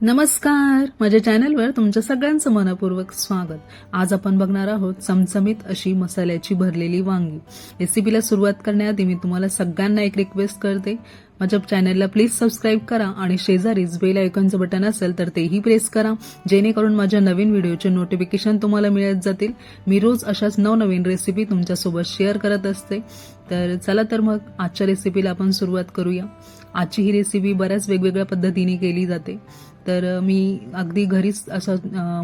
नमस्कार. माझ्या चॅनलवर तुमच्या सगळ्यांचं मनपूर्वक स्वागत. आज आपण बघणार आहोत चमचमीत अशी मसाल्याची भरलेली वांगी. रेसिपीला सुरुवात करण्याआधी मी तुम्हाला सगळ्यांना एक रिक्वेस्ट करते. माझ्या चॅनलला प्लीज सबस्क्राईब करा आणि शेजारीच बेल आयकॉनचं बटन असेल तर तेही प्रेस करा. जेणेकरून माझ्या नवीन व्हिडिओचे नोटिफिकेशन तुम्हाला मिळत जातील. मी रोज अशाच नवनवीन रेसिपी तुमच्यासोबत शेअर करत असते. तर चला तर मग आजच्या रेसिपीला आपण सुरुवात करूया. आजची ही रेसिपी बऱ्याच वेगवेगळ्या पद्धतीने केली जाते. तर मी अगदी घरीच असा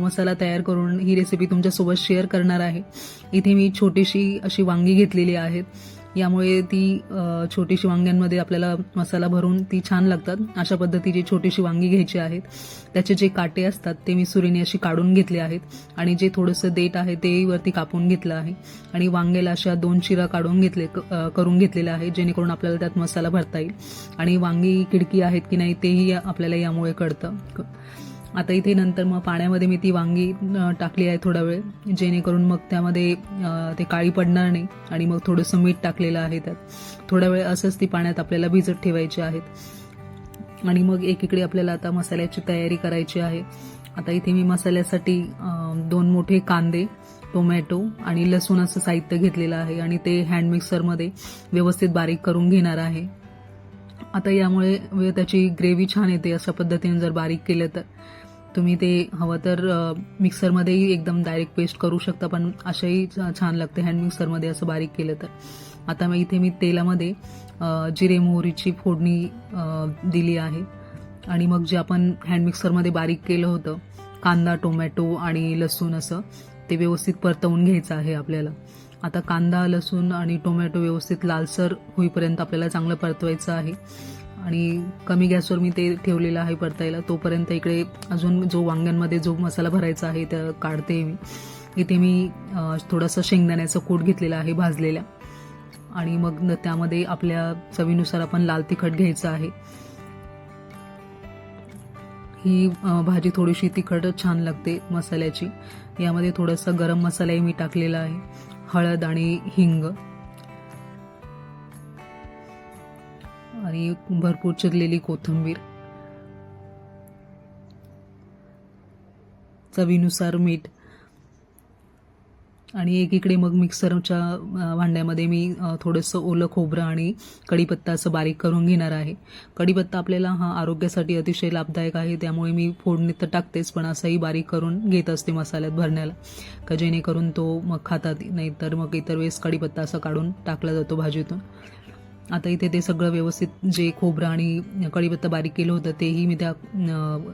मसाला तयार करून ही रेसिपी तुमच्यासोबत शेअर करणार आहे. इथे मी छोटीशी अशी वांगी घेतलेली आहेत यामुळे ती छोटीशी वांग्यांमध्ये आपल्याला मसाला भरून ती छान लागतात. अशा पद्धतीची छोटीशी वांगी घ्यायची आहेत. त्याचे जे काटे असतात ते मी सुरीने अशी काढून घेतले आहेत आणि जे थोडंसं देठ आहे ते वरती कापून घेतलं आहे. आणि वांग्याला अशा दोन शिरा काढून घेतले क- करून घेतलेल्या आहे जेणेकरून आपल्याला त्यात मसाला भरता येईल. आणि वांगी खिडकी आहेत की नाही तेही आपल्याला यामुळे कळतं. आता इथे नंतर मग पाण्यामध्ये मी ती वांगी टाकली आहे थोडा वेळ. जेणेकरून मग त्यामध्ये ते काळी पडणार नाही आणि मग थोडंसं मीठ टाकलेलं आहे त्यात. थोडा वेळ असंच ती पाण्यात आपल्याला भिजत ठेवायची आहेत. आणि मग एकीकडे आपल्याला आता मसाल्याची तयारी करायची आहे. आता इथे मी मसाल्यासाठी दोन मोठे कांदे टोमॅटो आणि लसूण असं साहित्य घेतलेलं आहे आणि ते हँड मिक्सरमध्ये व्यवस्थित बारीक करून घेणार आहे. आता यामुळे त्याची ग्रेव्ही छान येते अशा पद्धतीने जर बारीक केलं तर. तुम्ही ते हवं तर मिक्सरमध्येही एकदम डायरेक्ट पेस्ट करू शकता पण अशाही छ- छान लागते हँड मिक्सरमध्ये असं बारीक केलं तर. आता मग इथे मी तेलामध्ये जिरे मोहरीची फोडणी दिली आहे. आणि मग जे आपण हँड मिक्सरमध्ये बारीक केलं होतं कांदा टोमॅटो आणि लसूण असं ते व्यवस्थित परतवून घ्यायचं आहे आपल्याला. आता कांदा लसूण आणि टोमॅटो व्यवस्थित लालसर होईपर्यंत आपल्याला चांगलं परतवायचं आहे. आणि कमी गॅसवर मी ते ठेवलेलं आहे परतायला. तोपर्यंत इकडे अजून जो वांग्यांमध्ये जो मसाला भरायचा आहे त्या काढते मी. इथे मी थोडंसं थोडासा शेंगदाण्याचा कूट घेतलेला आहे भाजलेला आणि मग त्यामध्ये आपल्या चवीनुसार आपण लाल तिखट घ्यायचं आहे. ही भाजी थोडीशी तिखट छान लागते मसाल्याची. यामध्ये थोडासा गरम मसालाही मी टाकलेला आहे. हळद आणि हिंग. आणि भरपूर चिरलेली कोथिंबीर. चवीनुसार मीठ. आणि एकीकडे मग मिक्सरच्या भांड्यामध्ये मी थोडंसं ओलं खोबरं आणि कढीपत्ता असं बारीक करून घेणार आहे. कढीपत्ता आपल्याला हा आरोग्यासाठी अतिशय लाभदायक आहे. त्यामुळे मी फोडणीत तर टाकतेच पण असंही बारीक करून घेत असते मसाल्यात भरण्याला. का जेणेकरून तो मग खातात नाही तर मग इतर वेळेस कढीपत्ता असं काढून टाकला जातो भाजीतून. आता इथे ते सगळं व्यवस्थित जे खोबरं आणि कढीपत्ता बारीक केलं होतं तेही मी त्या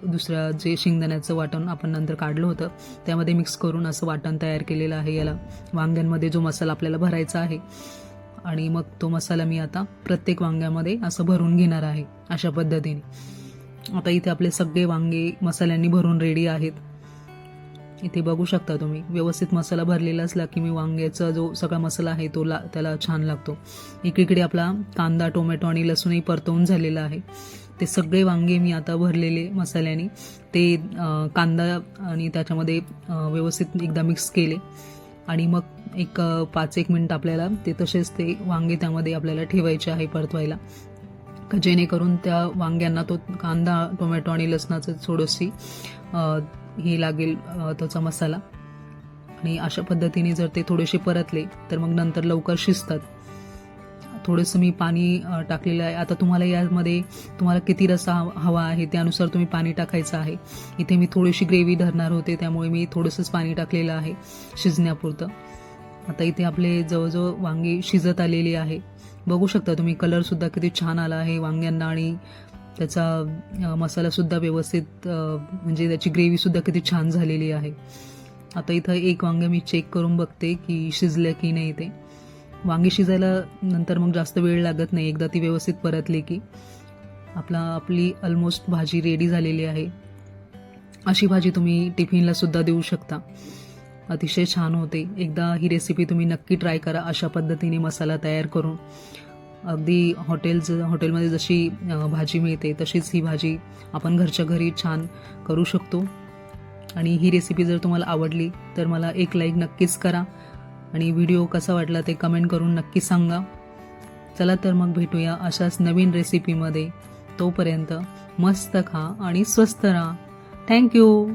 दुसऱ्या जे शेंगदाण्याचं वाटण आपण नंतर काढलं होतं त्यामध्ये मिक्स करून असं वाटण तयार केलेलं आहे. याला वांग्यांमध्ये जो मसाला आपल्याला भरायचा आहे आणि मग तो मसाला मी आता प्रत्येक वांग्यामध्ये असं भरून घेणार आहे अशा पद्धतीने. आता इथे आपले सगळे वांगे मसाल्यांनी भरून रेडी आहेत. इथे बघू शकता तुम्ही. व्यवस्थित मसाला भरलेला असला की मी वांग्याचा जो सगळा मसाला आहे तो ला त्याला छान लागतो. एकीकडे आपला कांदा टोमॅटो आणि लसूणही परतवून झालेला आहे. ते सगळे वांगे मी आता भरलेले मसाल्याने. ते कांदा आणि त्याच्यामध्ये व्यवस्थित एकदा मिक्स केले. आणि मग एक पाच एक मिनिट आपल्याला ते तसेच ते वांगे त्यामध्ये आपल्याला ठेवायचे आहे परतवायला. जेणेकरून त्या वांग्यांना तो कांदा टोमॅटो आणि लसणाचं थोडीशी हे लागेल त्याचा मसाला. आणि अशा पद्धतीने जर ते थोडेसे परतले तर मग नंतर लवकर शिजतात. थोडंसं मी पाणी टाकलेलं आहे. आता तुम्हाला यामध्ये तुम्हाला किती रसा हवा- हवा आहे त्यानुसार तुम्ही पाणी टाकायचं आहे. इथे मी थोडीशी ग्रेव्ही धरणार होते त्यामुळे मी थोडंसंच पाणी टाकलेलं आहे शिजण्यापुरतं. आता इथे आपले जवळजवळ वांगी शिजत आलेली आहे. बघू शकता तुम्ही कलरसुद्धा किती छान आला आहे वांग्यांना आणि त्याचा मसालासुद्धा व्यवस्थित म्हणजे त्याची ग्रेव्हीसुद्धा किती छान झालेली आहे. आता इथं एक वांगे मी चेक करून बघते की शिजलं की नाही ते. वांगी शिजायला नंतर मग जास्त वेळ लागत नाही एकदा ती व्यवस्थित परतली की. आपला आपली ऑलमोस्ट भाजी रेडी झालेली आहे. अशी भाजी तुम्ही टिफिनला सुद्धा देऊ शकता. अतिशय छान होते. एकदा ही रेसिपी तुम्ही नक्की ट्राय करा अशा पद्धतीने मसाला तयार करून. अगदी हॉटेल्स हॉटेलमध्ये जशी भाजी मिळते तशीच ही भाजी आपण घरच्या घरी छान करू शकतो. आणि ही रेसिपी जर तुम्हाला आवडली तर मला एक लाईक नक्कीच करा. आणि व्हिडिओ कसा वाटला ते कमेंट करून नक्की सांगा. चला तर मग भेटूया अशाच नवीन रेसिपीमध्ये तोपर्यंत मस्त खा आणि स्वस्त राहा. थँक्यू